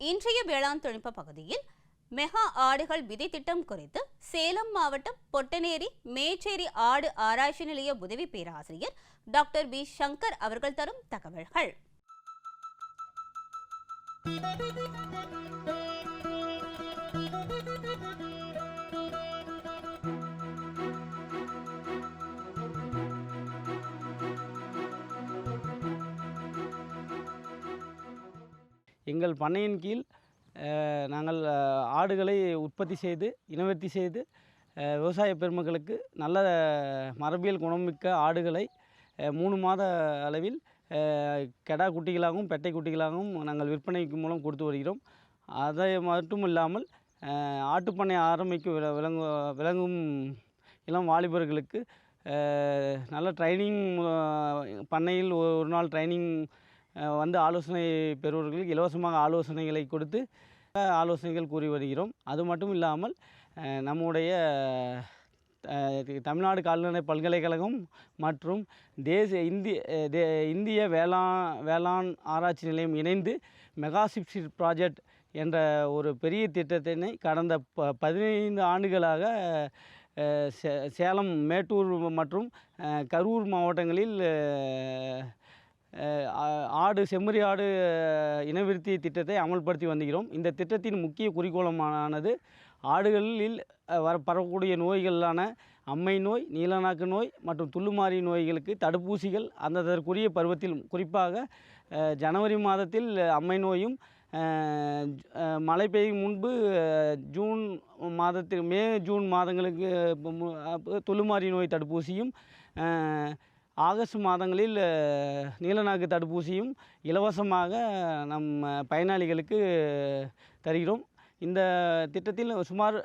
இன்றைய வேளாண் தொழில்நுட்ப பகுதியில் மெகா ஆடுகள் விதை திட்டம் குறித்து சேலம் மாவட்டம் பொட்டநேரி மேச்சேரி ஆடு ஆராய்ச்சி நிலைய உதவி பேராசிரியர் டாக்டர் வி சங்கர் அவர்கள் தரும் தகவல்கள். எங்கள் பண்ணையின் கீழ் நாங்கள் ஆடுகளை உற்பத்தி செய்து இனவர்த்தி செய்து விவசாய பெருமக்களுக்கு நல்ல மரபியல் குணமிக்க ஆடுகளை மூணு மாத அளவில் கெடா குட்டிகளாகவும் பெட்டை குட்டிகளாகவும் நாங்கள் விற்பனைக்கு மூலம் கொடுத்து வருகிறோம். அதை மட்டும் இல்லாமல் ஆட்டுப்பண்ணை ஆரம்பிக்க விளங்கு விளங்கும் இளம் வாலிபர்களுக்கு நல்ல ட்ரைனிங் பண்ணையில் ஒரு ஒரு நாள் ட்ரைனிங் வந்து ஆலோசனை பெறுவர்களுக்கு இலவசமாக ஆலோசனைகளை கொடுத்து ஆலோசனைகள் கூறி வருகிறோம். அது மட்டும் இல்லாமல் நம்முடைய தமிழ்நாடு கால்நடை பல்கலைக்கழகம் மற்றும் தேசிய இந்திய தே இந்திய வேளாண் வேளாண் ஆராய்ச்சி நிலையம் இணைந்து மெகாசிப்சி ப்ராஜெக்ட் என்ற ஒரு பெரிய திட்டத்தினை கடந்த ப பதினைந்து ஆண்டுகளாக சே சேலம் மேட்டூர் மற்றும் கரூர் மாவட்டங்களில் ஆடு செம்மறி ஆடு இனவிருத்தி திட்டத்தை அமல்படுத்தி வந்துகிறோம் இந்த திட்டத்தின் முக்கிய குறிக்கோளமானது ஆடுகளில் வர பரவக்கூடிய நோய்களான அம்மை நோய் நீலநாக்கு நோய் மற்றும் துள்ளுமாறி நோய்களுக்கு தடுப்பூசிகள் அந்ததற்குரிய பருவத்தில் குறிப்பாக ஜனவரி மாதத்தில் அம்மை நோயும் மழை பெய்யும் முன்பு ஜூன் மாதத்தில் மே ஜூன் மாதங்களுக்கு துள்ளுமாறி நோய் தடுப்பூசியும் ஆகஸ்ட் மாதங்களில் நீலநாக்கு தடுப்பூசியும் இலவசமாக நம் பயனாளிகளுக்கு தருகிறோம். இந்த திட்டத்தில் சுமார்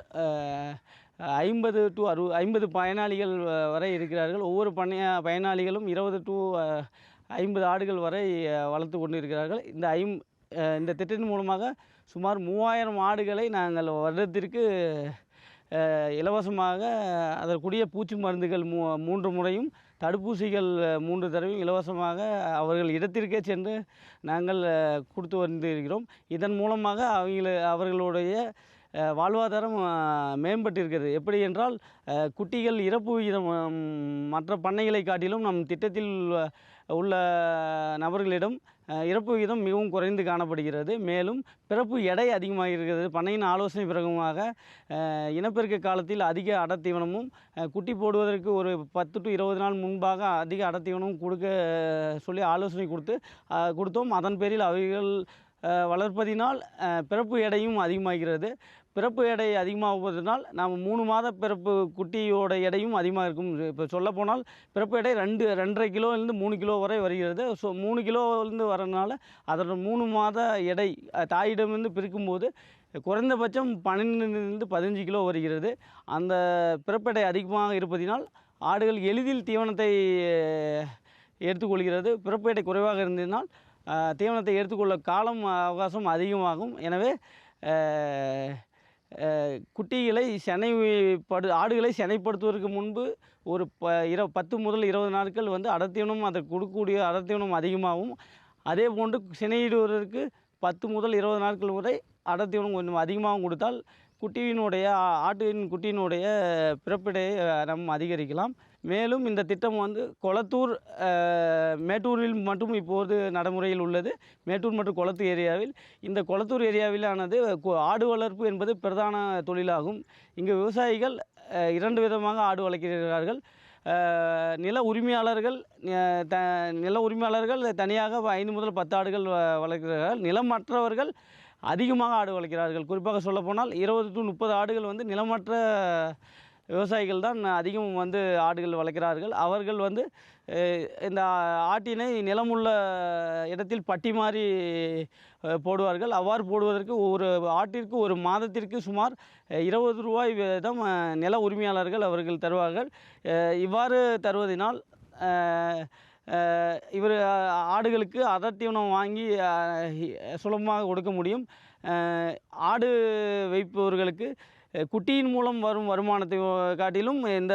ஐம்பது டு அறு ஐம்பது பயனாளிகள் வரை இருக்கிறார்கள். ஒவ்வொரு பணைய பயனாளிகளும் இருபது டு ஐம்பது ஆடுகள் வரை வளர்த்து கொண்டு இருக்கிறார்கள் இந்த ஐம் இந்த திட்டத்தின் மூலமாக சுமார் மூவாயிரம் ஆடுகளை நாங்கள் வருடத்திற்கு இலவசமாக அதற்குரிய பூச்சி மருந்துகள் மூ மூன்று முறையும் தடுப்பூசிகள் மூன்று தடவையும் இலவசமாக அவர்கள் இடத்திற்கே சென்று நாங்கள் கொடுத்து வந்திருக்கிறோம். இதன் மூலமாக அவங்கள அவர்களுடைய வாழ்வாதாரம் மேம்பட்டிருக்கிறது. எப்படி என்றால் குட்டிகள் இறப்பு விகிதம் மற்ற பண்ணைகளை காட்டிலும் நம் திட்டத்தில் உள்ள நபர்களிடம் இறப்பு விகிதம் மிகவும் குறைந்து காணப்படுகிறது. மேலும் பிறப்பு எடை அதிகமாக இருக்கிறது. பண்ணையின் ஆலோசனை பிறகுமாக இனப்பெருக்க காலத்தில் அதிக அடத்தீவனமும் குட்டி போடுவதற்கு ஒரு பத்து டு இருபது நாள் முன்பாக அதிக அடத்தீவனமும் கொடுக்க சொல்லி ஆலோசனை கொடுத்து கொடுத்தோம். அதன் பேரில் அவைகள் வளர்ப்பதினால் பிறப்பு எடையும் அதிகமாகிறது. பிறப்பு எடை அதிகமாகுவதனால் நாம் மூணு மாத பிறப்பு குட்டியோட எடையும் அதிகமாக இருக்கும் இப்போ சொல்லப்போனால் பிறப்பு எடை ரெண்டு ரெண்டரை கிலோலேருந்து மூணு கிலோ வரை வருகிறது. ஸோ மூணு கிலோலேருந்து வரனால அதோட மூணு மாத எடை தாயிடமிருந்து பிரிக்கும்போது குறைந்தபட்சம் பன்னெண்டுலேருந்து பதினஞ்சு கிலோ வருகிறது. அந்த பிறப்பெடை அதிகமாக இருப்பதினால் ஆடுகள் எளிதில் தீவனத்தை எடுத்துக்கொள்கிறது. பிறப்பு எடை குறைவாக இருந்ததினால் தீவனத்தை எடுத்துக்கொள்ள காலம் அவகாசம் அதிகமாகும். எனவே குட்டிகளை செனைப்படு ஆடுகளை செனைப்படுத்துவதற்கு முன்பு ஒரு ப இர பத்து முதல் இருபது நாட்கள் வந்து அடர்த்தீவனம் அதை கொடுக்கக்கூடிய அடர்த்தீவனம் அதிகமாகும். அதே போன்று சினையிடுவதற்கு பத்து முதல் இருபது நாட்கள் வரை அடர்த்தீவனம் கொஞ்சம் அதிகமாகவும் கொடுத்தால் குட்டியினுடைய ஆட்டின் குட்டியினுடைய பிறப்பிடையை நம்ம அதிகரிக்கலாம். மேலும் இந்த திட்டம் வந்து கொளத்தூர் மேட்டூரில் மட்டும் இப்போது நடைமுறையில் உள்ளது. மேட்டூர் மற்றும் கொளத்தூர் ஏரியாவில் இந்த கொளத்தூர் ஏரியாவிலானது ஆடு வளர்ப்பு என்பது பிரதான தொழிலாகும். இங்கு விவசாயிகள் இரண்டு விதமாக ஆடு வளர்க்கிறார்கள். நில உரிமையாளர்கள் த நில உரிமையாளர்கள் தனியாக ஐந்து முதல் பத்து ஆடுகள் வ- வளர்க்கிறார்கள். நிலமற்றவர்கள் அதிகமாக ஆடு வளர்க்கிறார்கள். குறிப்பாக சொல்லப்போனால் இருபது டு முப்பது ஆடுகள் வந்து நிலமற்ற விவசாயிகள் தான் அதிகம் வந்து ஆடுகள் வளர்க்கிறார்கள். அவர்கள் வந்து இந்த ஆட்டினை நிலமுள்ள இடத்தில் பட்டி மாறி போடுவார்கள். அவ்வாறு போடுவதற்கு ஒரு ஆட்டிற்கு ஒரு மாதத்திற்கு சுமார் இருபது ரூபாய் வீதம் நில உரிமையாளர்கள் அவர்கள் தருவார்கள். இவ்வாறு தருவதினால் இவர் ஆடுகளுக்கு அதத்தீவனம் வாங்கி சுலபமாக கொடுக்க முடியும். ஆடு வைப்பவர்களுக்கு குட்டியின் மூலம் வரும் வருமானத்தை காட்டிலும் இந்த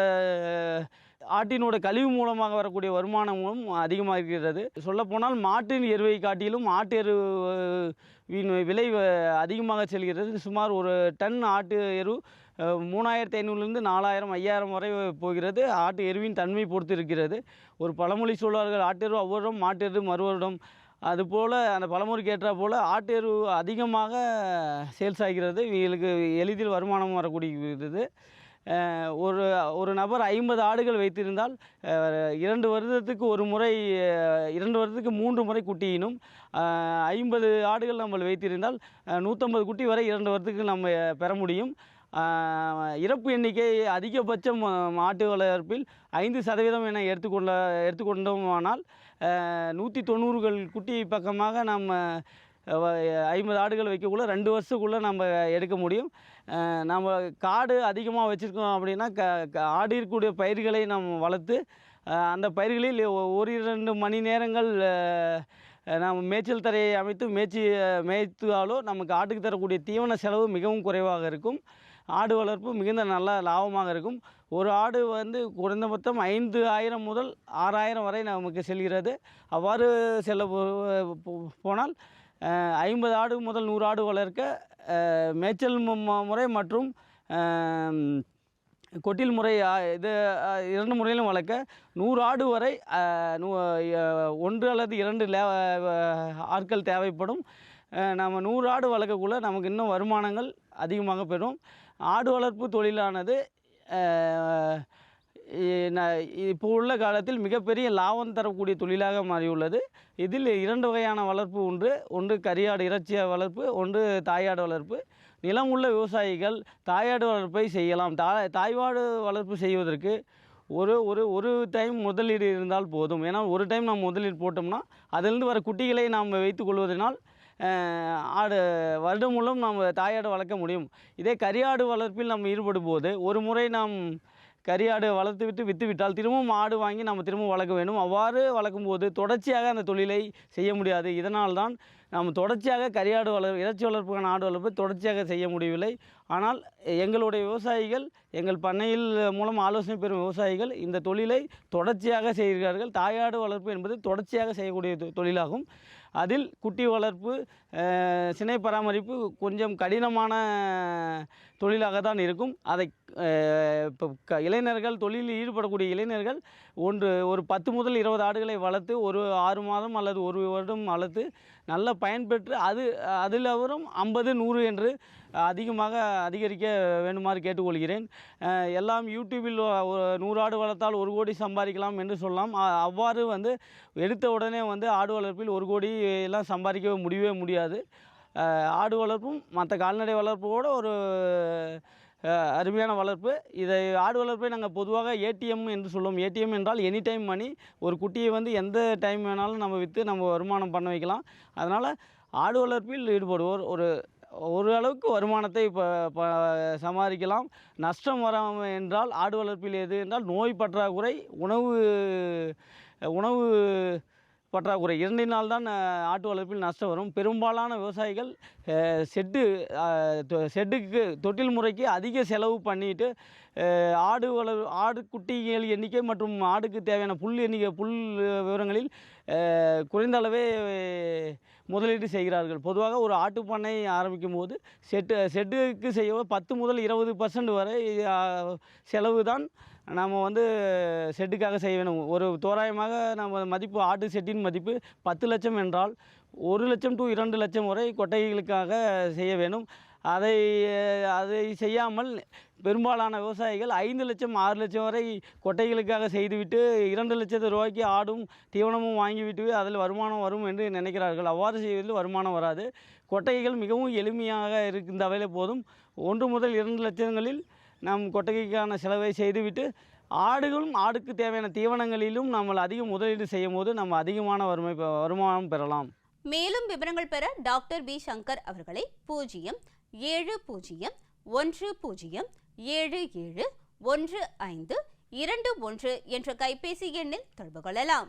ஆட்டினோட கழிவு மூலமாக வரக்கூடிய வருமானமும் அதிகமாக இருக்கிறது சொல்லப்போனால் மாட்டின் எருவை காட்டிலும் ஆட்டு எருவின் விலை அதிகமாக செல்கிறது. சுமார் ஒரு டன் ஆட்டு எரு மூணாயிரத்தி ஐநூறுலேருந்து நாலாயிரம் ஐயாயிரம் வரை போகிறது. ஆட்டு எருவின் தன்மை பொறுத்து இருக்கிறது ஒரு பழமொழி சொல்வார்கள் ஆட்டெரு மாட்டு மாட்டெரு மறுவருடம் அதுபோல் அந்த பழமொழிக்கு ஏற்றா போல் ஆட்டெரு அதிகமாக சேல்ஸ் ஆகிறது இவங்களுக்கு எளிதில் வருமானம் வரக்கூடியது. ஒரு ஒரு நபர் ஐம்பது ஆடுகள் வைத்திருந்தால் இரண்டு வருடத்துக்கு ஒரு முறை இரண்டு வருடத்துக்கு மூன்று முறை குட்டியினும் ஐம்பது ஆடுகள் நம்ம வைத்திருந்தால் நூற்றம்பது குட்டி வரை இரண்டு வருடத்துக்கு நம்ம பெற முடியும். இறப்பு எண்ணிக்கை அதிகபட்சம் மாட்டு வளர்ப்பில் ஐந்து சதவீதம் என எடுத்துக்கொள்ள எடுத்துக்கொண்டோமானால் நூற்றி தொண்ணூறுகள் குட்டி பக்கமாக நம்ம ஐம்பது ஆடுகள் வைக்கக்குள்ளே ரெண்டு வருஷத்துக்குள்ளே நம்ம எடுக்க முடியும். நம்ம காடு அதிகமாக வச்சுருக்கோம் அப்படின்னா க ஆடு இருக்கக்கூடிய பயிர்களை நம்ம வளர்த்து அந்த பயிர்களில் ஒரு இரண்டு மணி நேரங்கள் நாம் மேய்ச்சல் தரையை அமைத்து மேய்ச்சி மேய்த்தாலோ நமக்கு ஆட்டுக்கு தரக்கூடிய தீவன செலவு மிகவும் குறைவாக இருக்கும். ஆடு வளர்ப்பு மிகுந்த நல்ல லாபமாக இருக்கும். ஒரு ஆடு வந்து குறைந்தபட்சம் ஐந்து ஆயிரம் முதல் ஆறாயிரம் வரை நமக்கு செல்கிறது. அவ்வாறு செல்ல போனால் ஐம்பது ஆடு முதல் நூறு ஆடு வளர்க்க மேய்ச்சல் முறை மற்றும் கொட்டில் முறை இது இரண்டு முறையிலும் வளர்க்க நூறு ஆடு வரை நூ ஒன்று அல்லது இரண்டு லே ஆட்கள் தேவைப்படும். நம்ம நூறு ஆடு வளர்க்கக்குள்ள நமக்கு இன்னும் வருமானங்கள் அதிகமாக பெறும். ஆடு வளர்ப்பு தொழிலானது இப்போ உள்ள காலத்தில் மிகப்பெரிய லாபம் தரக்கூடிய தொழிலாக மாறியுள்ளது. இதில் இரண்டு வகையான வளர்ப்பு உண்டு. ஒன்று கரியாடு இறைச்சி வளர்ப்பு ஒன்று தாயாடு வளர்ப்பு. நிலம் உள்ள விவசாயிகள் தாயாடு வளர்ப்பை செய்யலாம். தா தாய்வாடு வளர்ப்பு செய்வதற்கு ஒரு ஒரு ஒரு டைம் முதலீடு இருந்தால் போதும். ஏன்னா ஒரு டைம் நாம் முதலீடு போட்டோம்னா அதிலிருந்து வர குட்டிகளை நாம் வைத்துக் கொள்வதனால் ஆடு வருடம் மூலம் நாம் தாயாடு வளர்க்க முடியும். இதே கரியாடு வளர்ப்பில் நம்ம ஈடுபடும் போது ஒரு முறை நாம் கரியாடு வளர்த்து விட்டு விற்று விட்டால் திரும்பவும் ஆடு வாங்கி நம்ம திரும்பவும் வளர்க்க வேண்டும். அவ்வாறு வளர்க்கும் போது தொடர்ச்சியாக அந்த தொழிலை செய்ய முடியாது. இதனால் தான் நாம் தொடர்ச்சியாக கரியாடு வளர் இறைச்சி வளர்ப்புக்கான ஆடு வளர்ப்பு தொடர்ச்சியாக செய்ய முடியவில்லை. ஆனால் எங்களுடைய விவசாயிகள் எங்கள் பண்ணையில் மூலம் ஆலோசனை பெறும் விவசாயிகள் இந்த தொழிலை தொடர்ச்சியாக செய்கிறார்கள். தாயாடு வளர்ப்பு என்பது தொடர்ச்சியாக செய்யக்கூடிய தொழிலாகும். அதில் குட்டி வளர்ப்பு சினை பராமரிப்பு கொஞ்சம் கடினமான தொழிலாக தான் இருக்கும். அதை இப்போ க இளைஞர்கள் தொழிலில் ஈடுபடக்கூடிய இளைஞர்கள் ஒன்று ஒரு பத்து முதல் இருபது ஆடுகளை வளர்த்து ஒரு ஆறு மாதம் அல்லது ஒரு வருடம் வளர்த்து நல்ல பயன்பெற்று அது அதில் வரும் ஐம்பது நூறு என்று அதிகமாக அதிகரிக்க வேண்டுமாறு கேட்டுக்கொள்கிறேன். எல்லாம் யூடியூபில் ஒரு நூறு ஆடு வளர்த்தால் ஒரு கோடி சம்பாதிக்கலாம் என்று சொல்லலாம். அவ்வாறு வந்து எடுத்த உடனே வந்து ஆடு வளர்ப்பில் ஒரு கோடி எல்லாம் சம்பாதிக்கவே முடியவே முடியாது. ஆடு வளர்ப்பும் மற்ற கால்நடை வளர்ப்போட ஒரு அருமையான வளர்ப்பு. இதை ஆடு வளர்ப்பை நாங்கள் பொதுவாக ஏடிஎம் என்று சொல்லுவோம். ஏடிஎம் என்றால் எனி டைம் மணி. ஒரு குட்டியை வந்து எந்த டைம் வேணாலும் நம்ம விற்று நம்ம வருமானம் பண்ண வைக்கலாம். அதனால் ஆடு வளர்ப்பில் ஈடுபடுவோர் ஒரு ஒரு அளவுக்கு வருமானத்தை இப்போ சமாளிக்கலாம். நஷ்டம் வராமல் என்றால் ஆடு வளர்ப்பில் எது என்றால் நோய் பற்றாக்குறை உணவு உணவு பற்றாக்குறை. இரண்டினால் தான் ஆட்டு வளர்ப்பில் நஷ்டம் வரும். பெரும்பாலான விவசாயிகள் செட்டு செட்டுக்கு தொட்டில் முறைக்கு அதிக செலவு பண்ணிட்டு ஆடு வளர் ஆடு குட்டிகள் எண்ணிக்கை மற்றும் ஆடுக்கு தேவையான புல் எண்ணிக்கை புல் விவரங்களில் குறைந்த அளவே முதலீடு செய்கிறார்கள். பொதுவாக ஒரு ஆட்டு பண்ணை ஆரம்பிக்கும் போது செட்டு செட்டுக்கு செய்ய பத்து முதல் இருபது பர்சன்ட் வரை செலவு தான் நம்ம வந்து செட்டுக்காக செய்ய வேணும். ஒரு தோராயமாக நம்ம மதிப்பு ஆட்டு செட்டின் மதிப்பு பத்து லட்சம் என்றால் ஒரு லட்சம் டு இரண்டு லட்சம் வரை கொட்டைகளுக்காக செய்ய வேணும். அதை அதை செய்யாமல் பெரும்பாலான விவசாயிகள் ஐந்து லட்சம் ஆறு லட்சம் வரை கொட்டைகளுக்காக செய்துவிட்டு இரண்டு லட்சத்து ரூபாய்க்கு ஆடும் தீவனமும் வாங்கிவிட்டு அதில் வருமானம் வரும் என்று நினைக்கிறார்கள். அவ்வாறு செய்வதில் வருமானம் வராது. கொட்டைகள் மிகவும் எளிமையாக இருக்கின்றவையிலே போதும். ஒன்று முதல் இரண்டு லட்சங்களில் நாம் கொட்டகைக்கான செலவை செய்துவிட்டு ஆடுகளும் ஆடுக்கு தேவையான தீவனங்களிலும் நம்ம அதிக முதலீடு செய்யும் போது நம்ம அதிகமான வறுமை வருமானம் பெறலாம். மேலும் விவரங்கள் பெற டாக்டர் பி சங்கர் அவர்களை பூஜ்ஜியம் ஏழு பூஜ்ஜியம் ஒன்று பூஜ்ஜியம் ஏழு ஏழு ஒன்று ஐந்து இரண்டு ஒன்று என்ற கைபேசி எண்ணில் தொடர்பு கொள்ளலாம்.